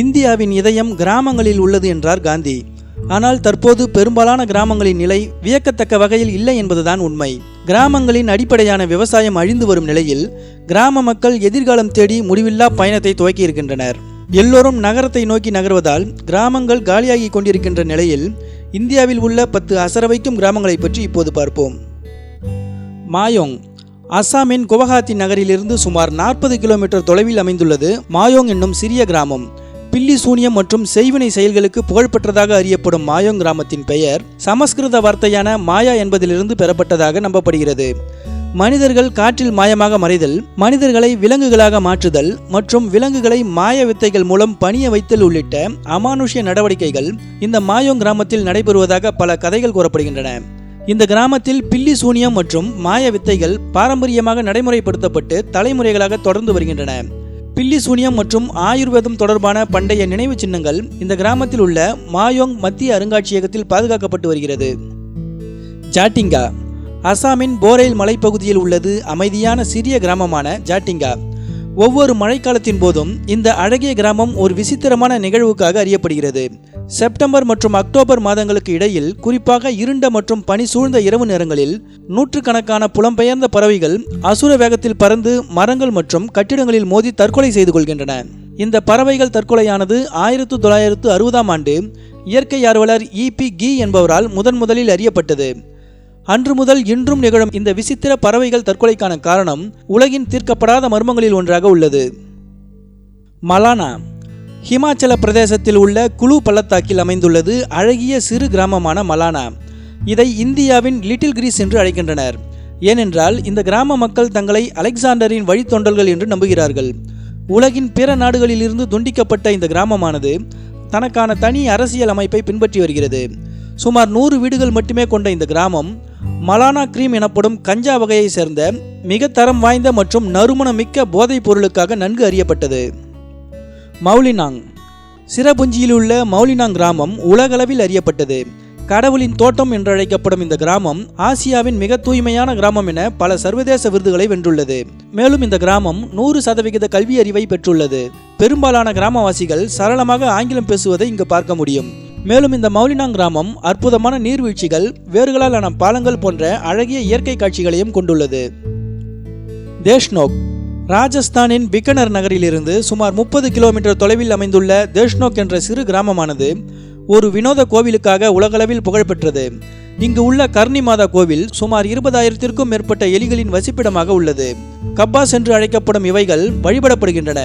இந்தியாவின் இதயம் கிராமங்களில் உள்ளது என்றார் காந்தி. ஆனால் தற்போது பெரும்பாலான கிராமங்களின் நிலை வியக்கத்தக்க வகையில் இல்லை என்பதுதான் உண்மை. கிராமங்களின் அடிப்படையான விவசாயம் அழிந்து வரும் நிலையில் கிராம மக்கள் எதிர்காலம் தேடி முடிவில்லா பயணத்தை துவக்கியிருக்கின்றனர். எல்லோரும் நகரத்தை நோக்கி நகர்வதால் கிராமங்கள் காலியாகி கொண்டிருக்கின்ற நிலையில் இந்தியாவில் உள்ள பத்து அசரவைக்கும் கிராமங்களை பற்றி இப்போது பார்ப்போம். மாயோங் அஸ்ஸாமின் குவஹாத்தி நகரிலிருந்து சுமார் நாற்பது கிலோமீட்டர் தொலைவில் அமைந்துள்ளது மாயோங் என்னும் சிறிய கிராமம். பில்லி சூனியம் மற்றும் செய்வினை செயல்களுக்கு புகழ்பெற்றதாக அறியப்படும் மாயோங் கிராமத்தின் பெயர் சமஸ்கிருத வார்த்தையான மாயா என்பதிலிருந்து பெறப்பட்டதாக நம்பப்படுகிறது. மனிதர்கள் காற்றில் மாயமாக மறைதல் மனிதர்களை விலங்குகளாக மாற்றுதல் மற்றும் விலங்குகளை மாய வித்தைகள் மூலம் பணிய வைத்தல் உள்ளிட்ட அமானுஷ்ய நடவடிக்கைகள் இந்த மாயோங் கிராமத்தில் நடைபெறுவதாக பல கதைகள் கூறப்படுகின்றன. இந்த கிராமத்தில் பில்லி சூனியம் மற்றும் மாய வித்தைகள் பாரம்பரியமாக நடைமுறைப்படுத்தப்பட்டு தலைமுறைகளாக தொடர்ந்து வருகின்றன. பில்லி சூனியம் மற்றும் ஆயுர்வேதம் தொடர்பான பண்டைய நினைவு சின்னங்கள் இந்த கிராமத்தில் உள்ள மாயோங் மத்திய அருங்காட்சியகத்தில் பாதுகாக்கப்பட்டு வருகிறது. ஜாட்டிங்கா அசாமின் போரேல் மலைப்பகுதியில் உள்ளது அமைதியான சிறிய கிராமமான ஜாட்டிங்கா. ஒவ்வொரு மழைக்காலத்தின் போதும் இந்த அழகிய கிராமம் ஒரு விசித்திரமான நிகழ்வுக்காக அறியப்படுகிறது. செப்டம்பர் மற்றும் அக்டோபர் மாதங்களுக்கு இடையில் குறிப்பாக இருண்ட மற்றும் பனி சூழ்ந்த இரவு நேரங்களில் நூற்றுக்கணக்கான புலம்பெயர்ந்த பறவைகள் அசுர வேகத்தில் பறந்து மரங்கள் மற்றும் கட்டிடங்களில் மோதி தற்கொலை செய்து கொள்கின்றன. இந்த பறவைகள் தற்கொலையானது ஆயிரத்து தொள்ளாயிரத்து அறுபதாம் ஆண்டு இயற்கை ஆர்வலர் இபி கி என்பவரால் முதன் முதலில் அறியப்பட்டது. அன்று முதல் இன்றும் நிகழும் இந்த விசித்திர பறவைகள் தற்கொலைக்கான காரணம் உலகின் தீர்க்கப்படாத மர்மங்களில் ஒன்றாக உள்ளது. மலானா ஹிமாச்சல பிரதேசத்தில் உள்ள குழு பள்ளத்தாக்கில் அமைந்துள்ளது அழகிய சிறு கிராமமான மலானா. இதை இந்தியாவின் லிட்டில் கிரீஸ் என்று அழைக்கின்றனர். ஏனென்றால் இந்த கிராம மக்கள் தங்களை அலெக்சாண்டரின் வழித்தொண்டல்கள் என்று நம்புகிறார்கள். உலகின் பிற நாடுகளிலிருந்து துண்டிக்கப்பட்ட இந்த கிராமமானது தனக்கான தனி அரசியல் அமைப்பை பின்பற்றி வருகிறது. சுமார் நூறு வீடுகள் மட்டுமே கொண்ட இந்த கிராமம் மலானா கிரீம் எனப்படும் கஞ்சா வகையை சேர்ந்த மிக தரம் வாய்ந்த மற்றும் நறுமணமிக்க போதைப் பொருளுக்காக நன்கு அறியப்பட்டது. மௌலினாங். சிரபுஞ்சியில் உள்ள மௌலினாங் கிராமம் உலகளவில் அறியப்பட்டது. கடவுளின் தோட்டம் என்றழைக்கப்படும் இந்த கிராமம் ஆசியாவின் மிக தூய்மையான கிராமம் என பல சர்வதேச விருதுகளை வென்றுள்ளது. மேலும் இந்த கிராமம் நூறு சதவிகித கல்வி அறிவை பெற்றுள்ளது. பெரும்பாலான கிராமவாசிகள் சரளமாக ஆங்கிலம் பேசுவதை இங்கு பார்க்க முடியும். மேலும் இந்த மௌலினாங் கிராமம் அற்புதமான நீர்வீழ்ச்சிகள் வேர்களால் ஆன பாலங்கள் போன்ற அழகிய இயற்கை காட்சிகளையும் கொண்டுள்ளது. தேஷ்னோக் ராஜஸ்தானின் பிக்கனர் நகரிலிருந்து சுமார் முப்பது கிலோமீட்டர் தொலைவில் அமைந்துள்ள தேஷ்னோக் என்ற சிறு கிராமமானது ஒரு வினோத கோவிலுக்காக உலகளவில் புகழ்பெற்றது இங்கு உள்ள கர்ணி மாதா கோவில் சுமார் இருபதாயிரத்திற்கும் மேற்பட்ட எலிகளின் வசிப்பிடமாக உள்ளது. கப்பாஸ் என்று அழைக்கப்படும் இவைகள் வழிபடப்படுகின்றன.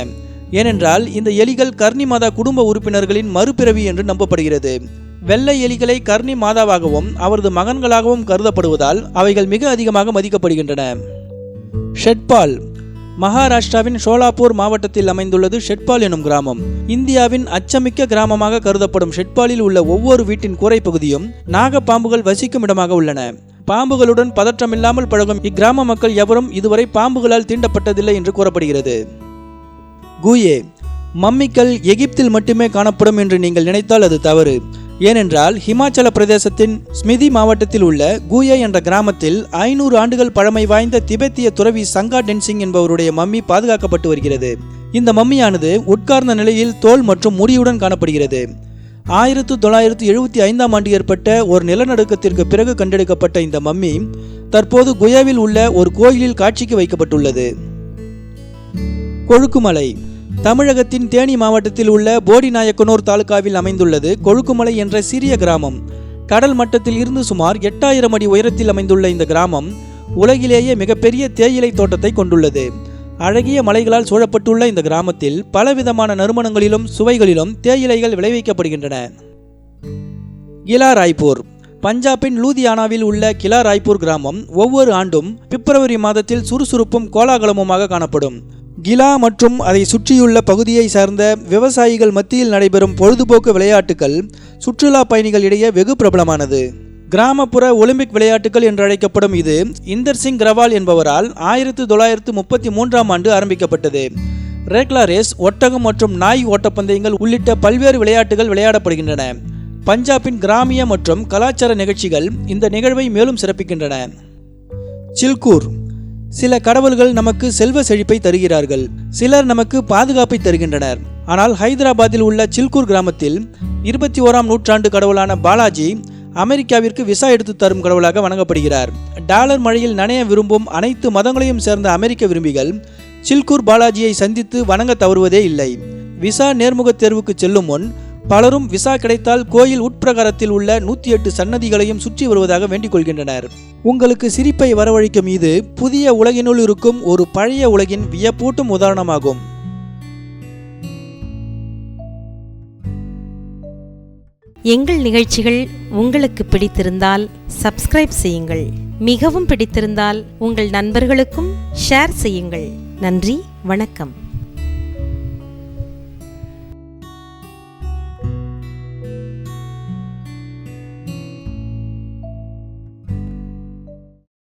ஏனென்றால் இந்த எலிகள் கர்ணி மாதா குடும்ப உறுப்பினர்களின் மறுபிறவி என்று நம்பப்படுகிறது. வெள்ளை எலிகளை கர்ணி மாதாவாகவும் அவரது மகன்களாகவும் கருதப்படுவதால் அவைகள் மிக அதிகமாக மதிக்கப்படுகின்றன. ஷெட்பால் மகாராஷ்டிராவின் ஷோலாப்பூர் மாவட்டத்தில் அமைந்துள்ளது ஷெட்பால் எனும் கிராமம். இந்தியாவின் அச்சமிக்க கிராமமாக கருதப்படும் ஷெட்பாலில் உள்ள ஒவ்வொரு வீட்டின் கூரை பகுதியும் நாக பாம்புகள் வசிக்கும் இடமாக உள்ளன. பாம்புகளுடன் பதற்றமில்லாமல் பழகும் இக்கிராம மக்கள் எவரும் இதுவரை பாம்புகளால் தீண்டப்பட்டதில்லை என்று கூறப்படுகிறது. கூயே மம்மிக்கள் எகிப்தில் மட்டுமே காணப்படும் என்று நீங்கள் நினைத்தால் அது தவறு. ஏனென்றால் ஹிமாச்சல பிரதேசத்தின் ஸ்மிதி மாவட்டத்தில் உள்ள கூயே என்ற கிராமத்தில் ஐநூறு ஆண்டுகள் பழமை வாய்ந்த திபெத்திய துறவி சங்கா டென்சிங் என்பவருடைய மம்மி பாதுகாக்கப்பட்டு வருகிறது. இந்த மம்மியானது உட்கார்ந்த நிலையில் தோல் மற்றும் முடியுடன் காணப்படுகிறது. ஆயிரத்து தொள்ளாயிரத்து எழுபத்தி ஐந்தாம் ஆண்டு ஏற்பட்ட ஒரு நிலநடுக்கத்திற்கு பிறகு கண்டெடுக்கப்பட்ட இந்த மம்மி தற்போது குயாவில் உள்ள ஒரு கோயிலில் காட்சிக்கு வைக்கப்பட்டுள்ளது. கொழுக்குமலை. தமிழகத்தின் தேனி மாவட்டத்தில் உள்ள போடிநாயக்கனூர் தாலுகாவில் அமைந்துள்ளது கொழுக்குமலை என்ற சிறிய கிராமம். கடல் மட்டத்தில் இருந்து சுமார் எட்டாயிரம் அடி உயரத்தில் அமைந்துள்ள இந்த கிராமம் உலகிலேயே மிகப்பெரிய தேயிலை தோட்டத்தை கொண்டுள்ளது. அழகிய மலைகளால் சூழப்பட்டுள்ள இந்த கிராமத்தில் பலவிதமான நறுமணங்களிலும் சுவைகளிலும் தேயிலைகள் விளைவிக்கப்படுகின்றன. கிலா ராய்ப்பூர். பஞ்சாபின் லூதியானாவில் உள்ள கிலா ராய்ப்பூர் கிராமம் ஒவ்வொரு ஆண்டும் பிப்ரவரி மாதத்தில் சுறுசுறுப்பும் கோலாகலமுமாக காணப்படும். கிலா மற்றும் அதை சுற்றியுள்ள பகுதியை சார்ந்த விவசாயிகள் மத்தியில் நடைபெறும் பொழுதுபோக்கு விளையாட்டுகள் சுற்றுலா பயணிகள் இடையே வெகு பிரபலமானது. கிராமப்புற ஒலிம்பிக் விளையாட்டுகள் என்று அழைக்கப்படும் இது இந்தர் சிங் கிரவால் என்பவரால் ஆயிரத்து தொள்ளாயிரத்து முப்பத்தி மூன்றாம் ஆண்டு ஆரம்பிக்கப்பட்டது. ரேக்லா ரேஸ் ஒட்டகம் மற்றும் நாய் ஓட்டப்பந்தயங்கள் உள்ளிட்ட பல்வேறு விளையாட்டுகள் விளையாடப்படுகின்றன. பஞ்சாபின் கிராமிய மற்றும் கலாச்சார நிகழ்ச்சிகள் இந்த நிகழ்வை மேலும் சிறப்பிக்கின்றன. சில்கூர் சில கடவுள்கள் நமக்கு செல்வ செழிப்பை தருகிறார்கள். சிலர் நமக்கு பாதுகாப்பை தருகின்றனர். ஆனால் ஹைதராபாத்தில் உள்ள சில்கூர் கிராமத்தில் இருபத்தி ஓராம் நூற்றாண்டு கடவுளான பாலாஜி அமெரிக்காவிற்கு விசா எடுத்து தரும் கடவுளாக வணங்கப்படுகிறார். டாலர் மழையில் நனைய விரும்பும் அனைத்து மதங்களையும் சேர்ந்த அமெரிக்க விரும்பிகள் சில்கூர் பாலாஜியை சந்தித்து வணங்க தவறுவதே இல்லை. விசா நேர்முகத் தேர்வுக்கு செல்லும் முன் பலரும் விசா கிடைத்தால் கோயில் உட்பிரகாரத்தில் உள்ள நூற்றி எட்டு சன்னதிகளையும் சுற்றி வருவதாக வேண்டிக் கொள்கின்றனர். உங்களுக்கு சிரிப்பை வரவழைக்கும் இது புதிய உலகினுள் இருக்கும் ஒரு பழைய உலகின் வியப்பூட்டும் உதாரணமாகும். எங்கள் நிகழ்ச்சிகள் உங்களுக்கு பிடித்திருந்தால் சப்ஸ்கிரைப் செய்யுங்கள். மிகவும் பிடித்திருந்தால் உங்கள் நண்பர்களுக்கும் ஷேர் செய்யுங்கள். நன்றி வணக்கம்.